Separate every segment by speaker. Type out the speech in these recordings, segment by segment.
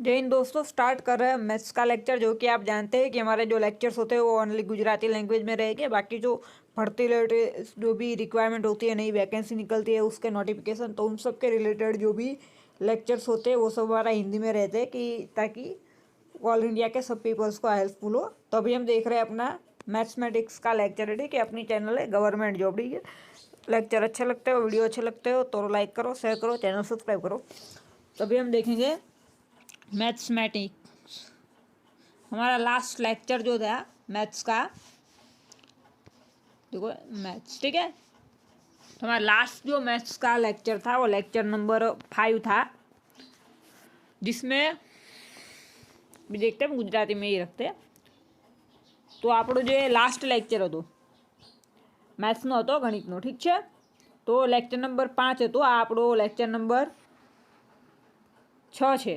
Speaker 1: जय हिंद दोस्तों स्टार्ट कर रहे हैं मैथ्स का लेक्चर जो कि आप जानते हैं कि हमारे जो लेक्चर्स होते हैं, वो ओनली गुजराती लैंग्वेज में रहेंगे। बाकी जो भर्ती रिलेटेड जो भी रिक्वायरमेंट होती है, नई वैकेंसी निकलती है, उसके नोटिफिकेशन तो उन सब के रिलेटेड जो भी लेक्चर्स होते हैं, वो सब हमारा हिंदी में रहते हैं कि ताकि ऑल इंडिया के सब पीपल्स को हेल्पफुल हो। तो अभी हम देख रहे हैं अपना मैथमेटिक्स का लेक्चर है ठीक है अपनी चैनल है गवर्नमेंट जॉब ठीक है। लेक्चर अच्छे लगते हो वीडियो अच्छे लगते हो तो लाइक करो शेयर करो चैनल सब्सक्राइब करो। तभी हम देखेंगे मैथमेटिक्स हमारा लास्ट लेक्चर जो था मैथ्स का देखो मैथ्स ठीक है तो हमारा लास्ट जो मैथ्स का लेक्चर था वो लेक्चर नंबर फाइव था जिसमें भी देखते हैं गुजराती में ही रखते हैं તો આપણો જે લાસ્ટ લેક્ચર હતો મેથ્સનો હતો ગણિતનો ઠીક છે તો લેક્ચર નંબર પાંચ હતો આ આપણો લેક્ચર નંબર છ છે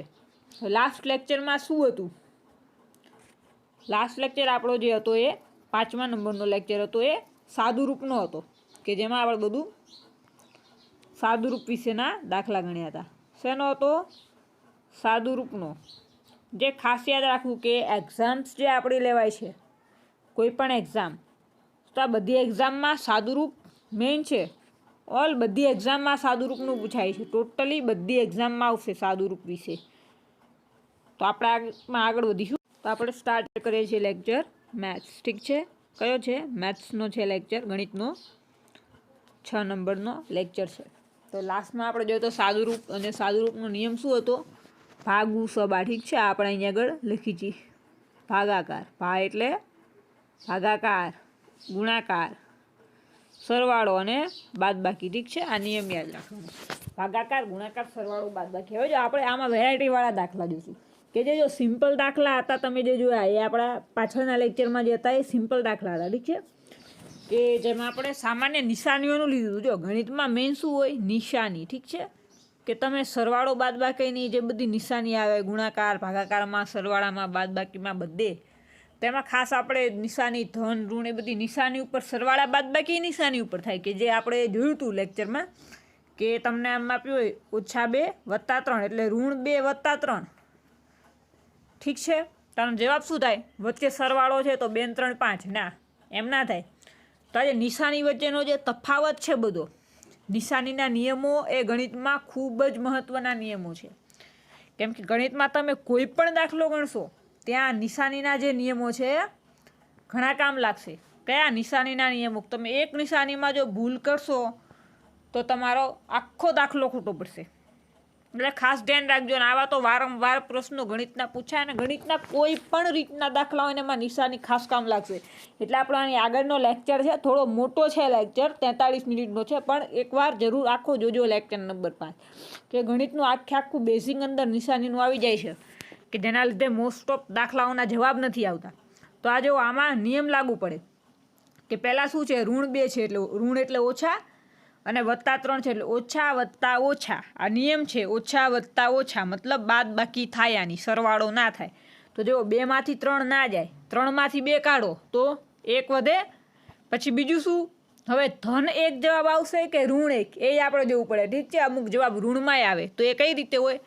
Speaker 1: લાસ્ટ લેક્ચરમાં શું હતું? લાસ્ટ લેક્ચર આપણો જે હતો એ પાંચમા નંબરનો લેક્ચર હતો એ સાદુરૂપનો હતો, કે જેમાં આપણે બધું સાદુરૂપ વિશેના દાખલા ગણ્યા હતા. શેનો હતો? સાદુરૂપનો. જે ખાસ યાદ રાખવું કે એક્ઝામ્સ જે આપણી લેવાય છે કોઈ પણ એક્ઝામ તો આ બધી એક્ઝામમાં સાદુરૂપ મેઇન છે. ઓલ બધી એક્ઝામમાં સાદુરૂપનું પૂછાય છે. ટોટલી બધી એક્ઝામમાં આવશે સાદુરૂપ વિશે. તો આપણે આગમાં આગળ વધીશું. તો આપણે સ્ટાર્ટ કરીએ છીએ લેક્ચર મેથ્સ ઠીક છે? કયો છે? મેથ્સનો છે લેક્ચર ગણિતનો? છ નંબરનો લેક્ચર છે. તો લાસ્ટમાં આપણે જોઈએ તો સાદુરૂપ અને સાદુરૂપનો નિયમ શું હતો? ભાગુ સબા ઠીક છે? આપણે અહીંયા આગળ લખી છીએ ભાગાકાર. ભા એટલે ભાગાકાર, ગુણાકાર, સરવાળો અને બાદબાકી, ઠીક છે? આ નિયમ યાદ રાખવાનો ભાગાકાર, ગુણાકાર, સરવાળો, બાદબાકી. હવે જો આપણે આમાં વેરાયટીવાળા દાખલા જોઈશું કે જે જો સિમ્પલ દાખલા હતા, તમે જે જોયા, એ આપણા પાછળના લેક્ચરમાં જે હતા, એ સિમ્પલ દાખલા હતા, ઠીક છે? કે જેમાં આપણે સામાન્ય નિશાનીઓનું લીધું જો, ગણિતમાં મેઇન શું હોય? નિશાની, ઠીક છે? કે તમે સરવાળો બાદબાકીની જે બધી નિશાની આવે, ગુણાકાર, ભાગાકારમાં, સરવાળામાં, બાદબાકીમાં બધે, તેમાં ખાસ આપણે નિશાની, ધન, ઋણ, એ બધી નિશાની ઉપર સરવાળા બાદબાકી નિશાની ઉપર થાય. કે જે આપણે જોયું હતું લેક્ચરમાં કે તમને આમ આપ્યું હોય, ઓછા બે વત્તા ત્રણ, એટલે ઋણ બે વત્તા ત્રણ. ઠીક છે? તારો જવાબ શું થાય? વચ્ચે સરવાળો છે તો બેન ત્રણ પાંચ. ના, એમ ના થાય. તો આજે નિશાની વચ્ચેનો જે તફાવત છે બધો, નિશાનીના નિયમો એ ગણિતમાં ખૂબ જ મહત્ત્વના નિયમો છે. કેમ કે ગણિતમાં તમે કોઈ પણ દાખલો ગણશો, ત્યાં નિશાનીના જે નિયમો છે, ઘણા કામ લાગશે. કયા નિશાનીના નિયમો? તમે એક નિશાનીમાં જો ભૂલ કરશો, તો તમારો આખો દાખલો ખોટો પડશે. એટલે ખાસ ધ્યાન રાખજો ને આવા તો વારંવાર પ્રશ્નો ગણિતના પૂછાય અને ગણિતના કોઈ પણ રીતના દાખલા હોય એમાં નિશાની ખાસ કામ લાગશે. એટલે આપણો આની આગળનો લેક્ચર છે, થોડો મોટો છે લેક્ચર તેતાળીસ મિનિટનો છે, પણ એકવાર જરૂર આખો જોજો લેક્ચર નંબર પાંચ. કે ગણિતનું આખે આખું બેઝિંગ અંદર નિશાનીનું આવી જાય છે, કે જેના લીધે મોસ્ટ ઓફ દાખલાઓના જવાબ નથી આવતા. તો આ જો આમાં નિયમ લાગુ પડે. કે પહેલાં શું છે, ઋણ બે છે એટલે, ઋણ એટલે ઓછા અને વત્તા ત્રણ છે એટલે ઓછા વત્તા ઓછા. આ નિયમ છે, ઓછા વત્તા ઓછા. મતલબ બાદ બાકી થાય આની, સરવાળો ના થાય. તો જો બેમાંથી ત્રણ ના જાય, ત્રણમાંથી બે કાઢો, તો એક વધે. પછી બીજું શું? હવે ધન એક જવાબ આવશે કે ઋણ એક? એ આપણે જોવું પડે. ઠીક છે? અમુક જવાબ ઋણમાંય આવે. તો એ કઈ રીતે હોય?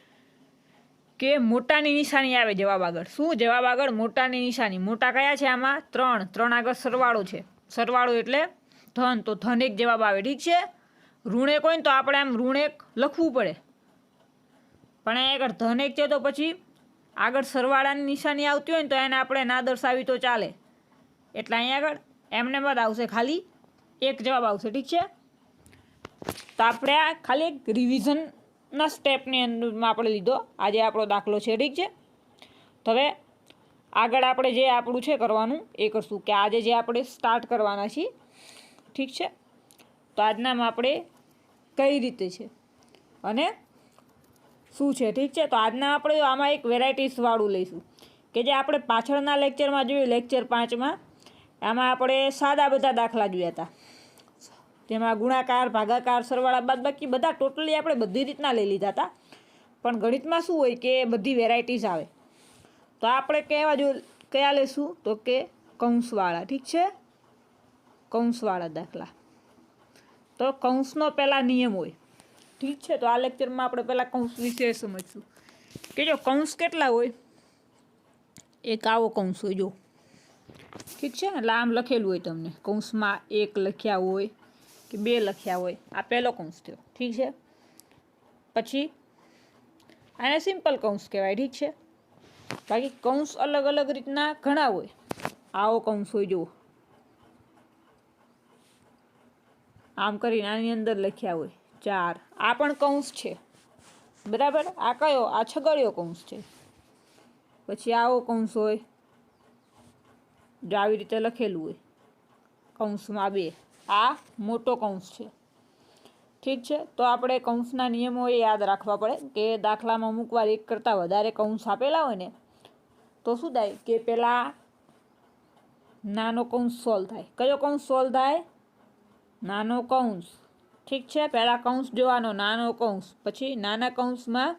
Speaker 1: કે મોટાની નિશાની આવે જવાબ આગળ. શું? જવાબ આગળ મોટાની નિશાની. મોટા કયા છે આમાં? ત્રણ. ત્રણ આગળ સરવાળો છે. સરવાળો એટલે ધન. તો ધન એક જવાબ આવે. ઠીક છે? ઋણ એક હોય ને તો આપણે આમ ઋણ એક લખવું પડે. પણ અહીં આગળ ધન એક છે તો પછી આગળ સરવાળાની નિશાની આવતી હોય ને તો એને આપણે ના દર્શાવી તો ચાલે. એટલે અહીંયા આગળ એમને બાદ આવશે ખાલી એક જવાબ આવશે, ઠીક છે? તો આપણે આ ખાલી એક રિવિઝનના સ્ટેપની અંદરમાં આપણે લીધો. આજે આપણો દાખલો છે, ઠીક છે? તો હવે આગળ આપણે જે આપણું છે કરવાનું, એ કરશું કે આજે જે આપણે સ્ટાર્ટ કરવાના છીએ, ઠીક છે? તો આજનામાં આપણે કઈ રીતે છે? અને શું છે? ઠીક છે? તો આજના આપણે આમાં એક વેરાયટીસવાળું લઈશું. કે જે આપણે પાછળના લેક્ચરમાં જોયું લેક્ચર પાંચમાં આમાં આપણે સાદા બધા દાખલા જોયા હતા. જેમાં ગુણાકાર, ભાગાકાર, સરવાળા બાદ બાકી બધા ટોટલી આપણે બધી રીતના લઈ લીધા હતા. પણ ગણિતમાં શું હોય કે બધી વેરાયટીઝ આવે. તો આપણે કહેવા જો, કયા લેશું તો કે કૌંસવાળા. ઠીક છે? કૌંસવાળા દાખલા. તો કૌંસનો પહેલાં નિયમ હોય. ઠીક છે તો આ લેક્ચરમાં આપણે પહેલાં કૌંસ વિશે સમજશું. કે જો કૌંસ કેટલા હોય? એક આવો કૌંસ હોય જો. ઠીક છે એટલે આમ લખેલું હોય તમને. કૌંસમાં એક લખ્યા હોય કે બે લખ્યા હોય. આ પહેલો કૌંસ થયો. ઠીક છે? પછી આને સિમ્પલ કૌંસ કહેવાય ઠીક છે? બાકી કૌંસ અલગ અલગ રીતના ઘણા હોય. આવો કૌંસ હોય જુઓ. આમ કરીને આની અંદર લખ્યા હોય. ચાર. આ પણ કૌંસ છે. બરાબર? આ કયો? આ છગડીયો કૌંસ છે. પછી આવો કૌંસ હોય. જો આવી રીતે લખેલું હોય. કૌંસમાં બે. આ મોટો કૌંસ છે. ઠીક છે? તો આપણે કૌંસના નિયમો એ યાદ રાખવા પડે કે દાખલામાં અમુક વાર એક કરતાં વધારે કૌંસ આપેલા હોય ને, તો શું થાય કે પહેલાં નાનો કૌંસ સોલ્વ થાય. કયો કૌંસ સોલ્વ થાય? નાનો કૌંસ. ઠીક છે, પહેલાં કૌંસ જોવાનો, નાનો કૌંસ. પછી નાના કૌંસમાં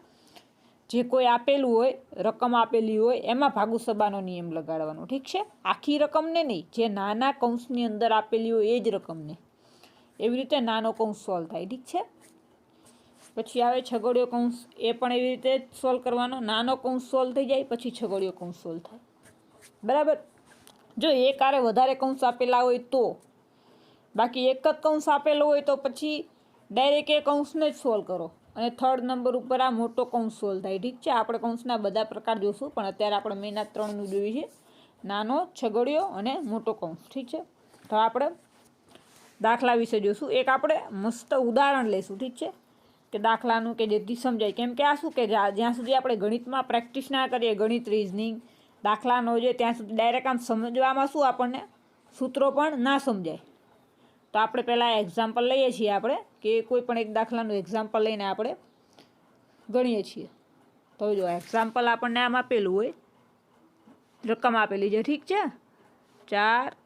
Speaker 1: જે કોઈ આપેલું હોય, રકમ આપેલી હોય, એમાં ભાગુ સબાનો નિયમ લગાડવાનો. ઠીક છે? આખી રકમને નહીં, જે નાના કૌંસની અંદર આપેલી હોય, એ જ રકમને. એવી રીતે નાનો કૌંસ સોલ્વ થાય. ઠીક છે? પછી આવે છગડીયો કૌંસ, એ પણ એવી રીતે સોલ્વ કરવાનો. નાનો કૌંસ સોલ્વ થઈ જાય, પછી છગડીયો કૌંસ સોલ્વ થાય. બરાબર? જો એક આરે વધારે કૌંસ આપેલા હોય તો બાકી એક જ કૌંસ આપેલો હોય તો પછી ડાયરેક્ટ એ કૌંસને જ સોલ્વ કરો. અને થર્ડ નંબર ઉપર આ મોટો કૌંસ સોલ્વ થાય. ઠીક છે? આપણે કૌંસના બધા પ્રકાર જોઈશું પણ અત્યારે આપણે મેના ત્રણનું જોઈએ છે નાનો, છગડીયો અને મોટો કૌંસ. ઠીક છે? તો આપણે દાખલા વિશે જોઈશું એક આપણે મસ્ત ઉદાહરણ લઈશું ઠીક છે? કે દાખલાનું કે જેથી સમજાય. કેમ કે આ શું કે જ્યાં સુધી આપણે ગણિતમાં પ્રેક્ટિસ ના કરીએ, ગણિત રિઝનિંગ દાખલાનો જે ત્યાં સુધી ડાયરેક્ટ આમ સમજવામાં શું આપણને સૂત્રો પણ ના સમજાય. તો આપણે પહેલાં એક્ઝામ્પલ લઈએ છીએ આપણે, કે કોઈ પણ એક દાખલાનું એક્ઝામ્પલ લઈને આપણે ગણીએ છીએ. તો જો એક્ઝામ્પલ આપણને આમ આપેલું હોય, રકમ આપેલી છે, ઠીક છે? ચાર,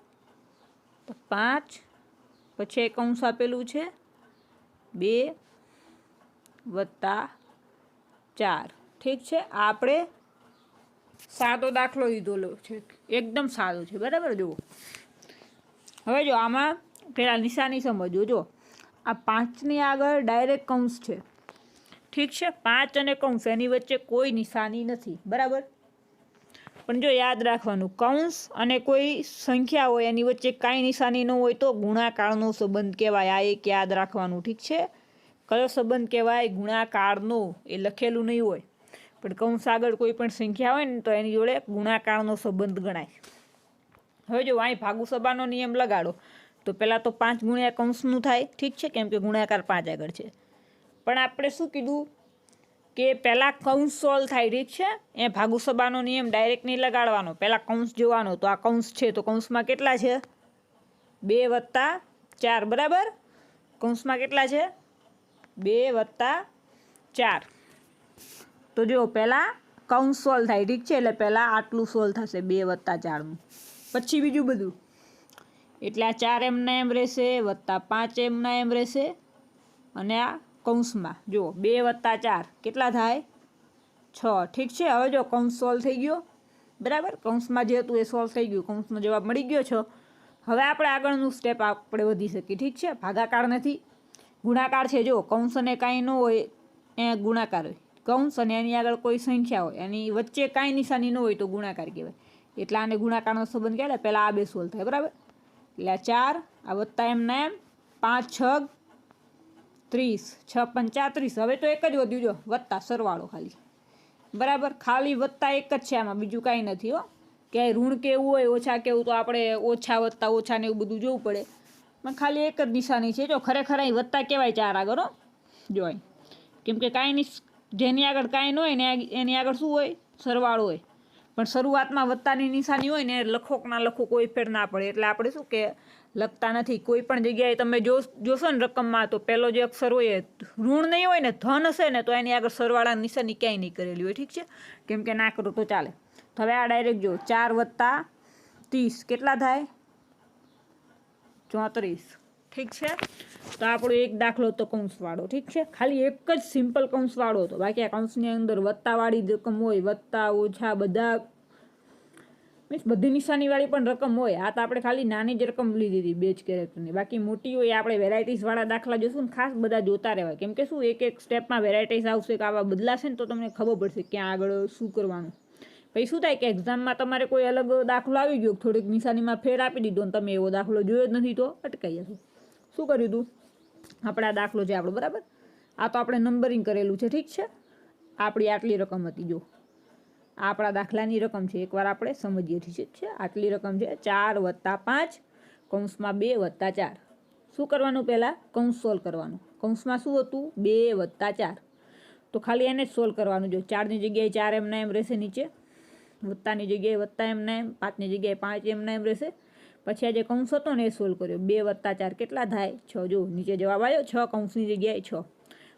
Speaker 1: પાંચ, પછી એક અંશ આપેલું છે, બે વત્તા ચાર. ઠીક છે? આપણે સાદો દાખલો લીધેલો છે. એકદમ સાદો છે, બરાબર? જુઓ. હવે જો આમાં પેલા નિશાની સમજો જો આ પાંચની આગળ ડાયરેક્ટ કૌંસ છે. ઠીક છે? પાંચ અને કૌંસ એની વચ્ચે કોઈ નિશાની નથી. બરાબર? પણ જો યાદ રાખવાનું કૌંસ અને કોઈ સંખ્યા હોય, એની વચ્ચે કાંઈ નિશાની ન હોય, તો ગુણાકારનો સંબંધ કહેવાય. આ એક યાદ રાખવાનું, ઠીક છે? કયો સંબંધ કહેવાય? ગુણાકારનો, એ લખેલું નહીં હોય. પણ કૌંસ આગળ કોઈ પણ સંખ્યા હોય ને, તો એની જોડે ગુણાકારનો સંબંધ ગણાય. હવે જો અહીં ભાગુ સભાનો નિયમ લગાડો. તો પહેલાં તો પાંચ ગુણ્યા કૌંસનું થાય, ઠીક છે, કેમ કે ગુણાકાર પાંચ આગળ છે. પણ આપણે શું કીધું? કે પહેલાં કૌંસ સોલ્વ થાય, ઠીક છે? એ ભાગુસભાનો નિયમ ડાયરેક્ટ નહીં લગાડવાનો. પહેલાં કૌંસ જોવાનો, તો આ કૌંસ છે, તો કૌંસમાં કેટલા છે? બે વત્તા ચાર, બરાબર? કૌંસમાં કેટલા છે? બે વત્તા ચાર. તો જો પહેલાં કૌંસ સોલ્વ થાય, ઠીક છે? એટલે પહેલાં આટલું સોલ્વ થશે, બે વત્તા ચારનું. પછી બીજું બધું? એટલે આ ચાર એમના એમ રહેશે, વત્તા પાંચ એમના એમ રહેશે. અને આ કૌંસમાં, જુઓ, બે વત્તા ચાર, કેટલા થાય? છ. ઠીક છે? હવે જો કૌંસ સોલ્વ થઈ ગયો. બરાબર? કૌંસમાં જે હતું એ સોલ્વ થઈ ગયું. કૌંસનો જવાબ મળી ગયો છો. હવે આપણે આગળનું સ્ટેપ આપણે વધી શકીએ. ઠીક છે? ભાગાકાર નથી. ગુણાકાર છે. જો કૌંસ અને કાંઈ ન હોય, એ ગુણાકાર હોય. કૌંસ અને એની આગળ કોઈ સંખ્યા હોય. એની વચ્ચે કાંઈ નિશાની ન હોય તો ગુણાકાર કહેવાય. એટલે આને ગુણાકારનો સંબંધ કહેવાય. પહેલાં આ બે સોલ્વ થાય. બરાબર? એટલે ચાર. આ વત્તા એમને એમ. પાંચ, છ, ત્રીસ. છ પંચાત્રીસ હવે તો એક જ વધ્યું, જો. વત્તા, સરવાળો ખાલી. બરાબર? ખાલી વત્તા એક જ છે આમાં. બીજું કાંઈ નથી, હો. ક્યાંય ઋણ કેવું હોય, ઓછા કેવું, તો આપણે ઓછા વત્તા, ઓછા ને એવું બધું જોવું પડે. પણ ખાલી એક જ નિશાની છે, જો. ખરેખર અહીં વત્તા કહેવાય ચાર આગળ, હો. જો કેમ કે કાંઈ જેની આગળ કાંઈ ન હોય ને એની આગળ શું હોય? સરવાળો હોય. પણ શરૂઆતમાં વત્તાની નિશાની હોય ને લખોકના લખો કોઈ ફેર ના પડે. એટલે આપણે શું કે લખતા નથી. કોઈ પણ જગ્યાએ તમે જોશો ને રકમમાં, તો પહેલો જે અક્ષર હોય ઋણ નહીં હોય ને, ધન હશે ને, તો એની આગળ સરવાળા નિશાની ક્યાંય નહીં કરેલી હોય. ઠીક છે? કેમ કે ના કરો તો ચાલે. તો હવે આ ડાયરેક્ટ જો ચાર વત્તા ત્રીસ. કેટલા થાય? ચોત્રીસ. ઠીક છે? તો આપણો એક દાખલો તો કૌંસવાળો, ઠીક છે? ખાલી એક જ સિમ્પલ કૌંસવાળો હતો. બાકી આ કૌંસની અંદર વત્તાવાળી રકમ હોય, વત્તા, ઓછા, બધા, મીન્સ બધી નિશાનીવાળી પણ રકમ હોય. આ તો આપણે ખાલી નાની જ રકમ લીધી હતી બે જ કેરેક્ટરની બાકી મોટી હોય આપણે વેરાયટીઝવાળા દાખલા જોશું ને ખાસ બધા જોતા રહેવાય. કેમ કે શું એક એક સ્ટેપમાં વેરાયટીઝ આવશે કે આવા બદલાશે ને તો તમને ખબર પડશે ક્યાં આગળ શું કરવાનું. પછી શું થાય કે એક્ઝામમાં તમારે કોઈ અલગ દાખલો આવી ગયો થોડીક નિશાનીમાં ફેર આપી દીધો ને તમે એવો દાખલો જોયો જ નથી તો અટકાઈ જશો. શું કર્યું તું? આપણે આ દાખલો છે આપણો, બરાબર? આ તો આપણે નંબરિંગ કરેલું છે, ઠીક છે? આપણી આટલી રકમ હતી જો આપણા દાખલાની રકમ છે, એકવાર આપણે સમજીએ, ઠીક છે? આટલી રકમ છે, ચાર વત્તા પાંચ કૌંસમાં બે વત્તા ચાર. શું કરવાનું પહેલાં? કૌંસ સોલ્વ કરવાનું. કૌંસમાં શું હતું? બે વત્તા ચાર. તો ખાલી એને જ સોલ્વ કરવાનું, જો. ચારની જગ્યાએ ચાર એમના એમ રહેશે નીચે. વત્તાની જગ્યાએ વત્તા એમના એમ, પાંચની જગ્યાએ પાંચ એમના એમ રહેશે. પછી આ જે કૌંસ હતો ને એ સોલ્વ કર્યો. બે વત્તા ચાર કેટલા થાય? છ. જો, નીચે જવાબ આવ્યો છ કૌંસની જગ્યાએ છ.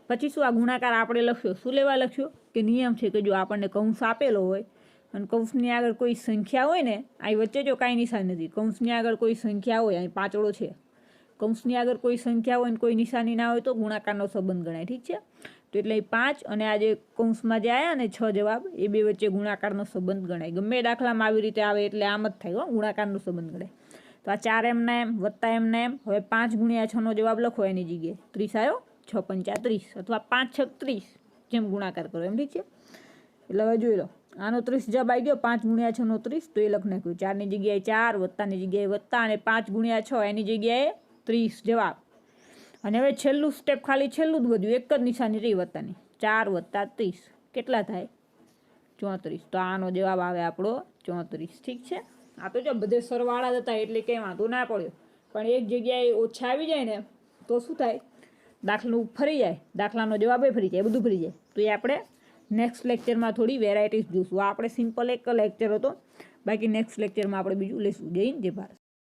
Speaker 1: પછી શું આ ગુણાકાર આપણે લખ્યો? શું લેવા લખ્યો? કે નિયમ છે કે જો આપણને કૌંસ આપેલો હોય અને કૌંસની આગળ કોઈ સંખ્યા હોય ને, અહીં વચ્ચે જો કાંઈ નિશાન નથી. કૌંસની આગળ કોઈ સંખ્યા હોય, અહીં પાંચડો છે. કૌંસની આગળ કોઈ સંખ્યા હોય ને કોઈ નિશાની ના હોય તો ગુણાકારનો સંબંધ ગણાય. ઠીક છે? તો એટલે પાંચ અને આજે કૌંસમાં જે આવ્યા ને, છ જવાબ, એ બે વચ્ચે ગુણાકારનો સંબંધ ગણાય. ગમે દાખલામાં આવી રીતે આવે એટલે આમ જ થાય, હો, ગુણાકારનો સંબંધ ગણાય. તો આ ચાર એમના એમ વત્તા એમના એમ હવે પાંચ ગુણ્યા છનો જવાબ લખો એની જગ્યાએ. ત્રીસ આવ્યો છ પંચા ત્રીસ. અથવા પાંચ છ ત્રીસ જેમ ગુણાકાર કરો, એમ ઠીક છે? એટલે હવે જોઈ લો. આનો ત્રીસ જવાબ આવી ગયો, પાંચ ગુણ્યા છનો ત્રીસ, તો એ લખ નાખ્યું. ચારની જગ્યાએ ચાર, વત્તાની જગ્યાએ વત્તા અને પાંચ ગુણ્યા છ, એની જગ્યાએ ત્રીસ જવાબ. અને હવે છેલ્લું સ્ટેપ ખાલી છેલ્લું જ વધ્યું. એક જ નિશાની રહી વત્તાની. ચાર વત્તા ત્રીસ. કેટલા થાય? ચોત્રીસ. તો આનો જવાબ આવે આપણો ચોત્રીસ. ઠીક છે? આ તો જો બધે સરવાળા જ હતા એટલે કંઈ વાંધો ના પડ્યો. પણ એક જગ્યાએ ઓછા આવી જાય ને, તો શું થાય? દાખલું ફરી જાય. દાખલાનો જવાબે ફરી જાય બધું ફરી જાય. તો એ આપણે નેક્સ્ટ લેક્ચરમાં થોડી વેરાયટીઝ જોઈશું આ આપણે સિમ્પલ એક લેક્ચર હતો. બાકી નેક્સ્ટ લેક્ચરમાં આપણે બીજું લઈશું. જય હિન્દ ભારત.